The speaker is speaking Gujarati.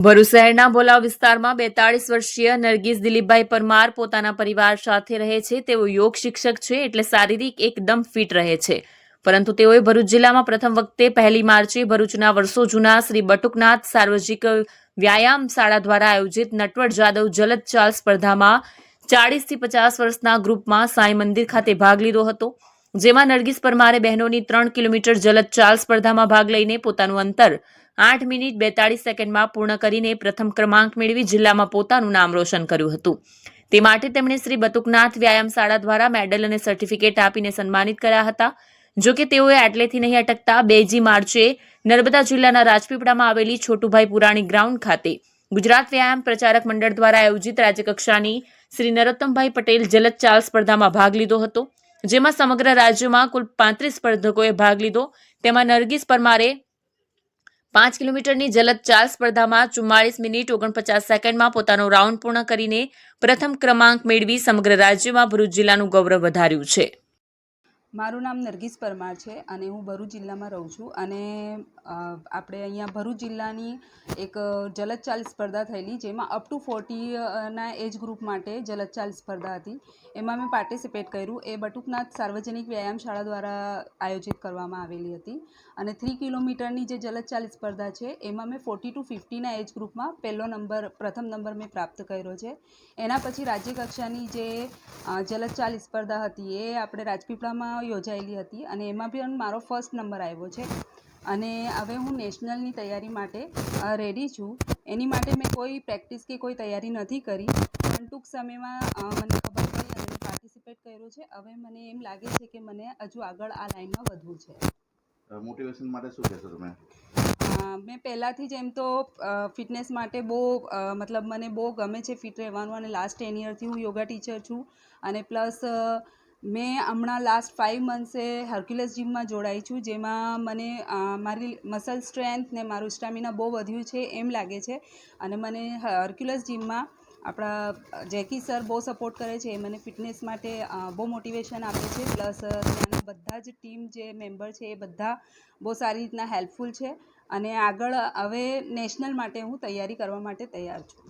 ભરૂચ શહેરના ભોલાવ વિસ્તારમાં બેતાળીસ વર્ષીય નરગીસ દિલીપભાઈ પરમાર પોતાના પરિવાર સાથે રહે છે. તેઓ યોગ શિક્ષક છે એટલે શારીરિક એકદમ ફિટ રહે છે. પરંતુ તેઓએ ભરૂચ જિલ્લામાં પ્રથમ વખતે પહેલી માર્ચે ભરૂચના વર્ષો જૂના શ્રી બટુકનાથ સાર્વજનિક વ્યાયામ શાળા દ્વારા આયોજિત નટવર જાદવ જલદ ચાલ સ્પર્ધામાં ચાળીસથી પચાસ વર્ષના ગ્રુપમાં સાંઈ મંદિર ખાતે ભાગ લીધો હતો. જેમાં નરગીસ પરમારે બહેનોની ત્રણ કિલોમીટર જલદ ચાલ સ્પર્ધામાં ભાગ લઈને પોતાનું અંતર આઠ મિનિટ બેતાળીસ સેકન્ડમાં પૂર્ણ કરીને પ્રથમ ક્રમાંક મેળવી જિલ્લામાં પોતાનું નામ રોશન કર્યું હતું. તે માટે તેમણે શ્રી બતુકનાથ વ્યાયામ શાળા દ્વારા મેડલ અને સર્ટિફિકેટ આપીને સન્માનિત કર્યા હતા. જો કે તેઓએ આટલેથી નહીં અટકતા બેજી માર્ચે નર્મદા જિલ્લાના રાજપીપળામાં આવેલી છોટુભાઈ પુરાણી ગ્રાઉન્ડ ખાતે ગુજરાત વ્યાયામ પ્રચારક મંડળ દ્વારા આયોજિત રાજ્યકક્ષાની શ્રી નરોત્તમભાઈ પટેલ જલદ ચાલ સ્પર્ધામાં ભાગ લીધો હતો. જેમાં સમગ્ર રાજ્યમાં કુલ પાંત્રીસ સ્પર્ધકોએ ભાગ લીધો. તેમાં નરગીસ પરમારે પાંચ કિલોમીટરની જલદ ચાલ સ્પર્ધામાં ચુમ્માળીસ મિનિટ ઓગણપચાસ સેકન્ડમાં પોતાનો રાઉન્ડ પૂર્ણ કરીને પ્રથમ ક્રમાંક મેળવી સમગ્ર રાજ્યમાં ભરૂચ જિલ્લાનું ગૌરવ વધાર્યું છે. મારું નામ નરગીસ પરમાર છે અને હું ભરૂચ જિલ્લામાં રહું છું અને આપણે અહીંયા ભરૂચ જિલ્લાની એક જલદચાલ સ્પર્ધા થયેલી જેમાં અપ ટુ ફોર્ટીના એજ ગ્રુપ માટે જલદચાલ સ્પર્ધા હતી. એમાં મેં પાર્ટિસિપેટ કર્યું. એ બટુકનાથ સાર્વજનિક વ્યાયામ શાળા દ્વારા આયોજિત કરવામાં આવેલી હતી અને થ્રી કિલોમીટરની જે જલદચાલ સ્પર્ધા છે એમાં મેં ફોર્ટી ટુ ફિફ્ટીના એજ ગ્રુપમાં પહેલો નંબર, પ્રથમ નંબર મેં પ્રાપ્ત કર્યો છે. એના પછી રાજ્ય કક્ષાની જે જલદચાલ સ્પર્ધા હતી એ આપણે રાજપીપળામાં યોજાયેલી હતી અને એમાં પણ મારો ફર્સ્ટ નંબર આવ્યો છે. અને હવે હું નેશનલની તૈયારી માટે રેડી છું. એની માટે મેં કોઈ પ્રેક્ટિસ કે કોઈ તૈયારી નથી કરી પણ ટૂંક સમયમાં મને ખબર પડી અને પાર્ટિસિપેટ કર્યું છે. હવે મને એમ લાગે છે કે મને હજુ આગળ આ લાઈનમાં વધવું છે. મોટિવેશન માટે શું કહેશો તમે? મેં પહેલાંથી જ એમ તો ફિટનેસ માટે બહુ મતલબ મને બહુ ગમે છે ફિટ રહેવાનું. અને લાસ્ટ ટેન યરથી હું યોગા ટીચર છું. અને પ્લસ મેં હમણાં લાસ્ટ ફાઇવ મંથ્સે હર્ક્યુલસ જીમમાં જોડાઈ છું, જેમાં મને મારી મસલ સ્ટ્રેન્થ ને મારું સ્ટેમિના બહુ વધ્યું છે એમ લાગે છે. અને મને હર્ક્યુલસ જીમમાં આપણા જેકી સર બહુ સપોર્ટ કરે છે, એ મને ફિટનેસ માટે બહુ મોટિવેશન આપે છે. પ્લસ ત્યાંના બધા જ ટીમ જે મેમ્બર છે એ બધા બહુ સારી રીતના હેલ્પફુલ છે. અને આગળ હવે નેશનલ માટે હું તૈયારી કરવા માટે તૈયાર છું.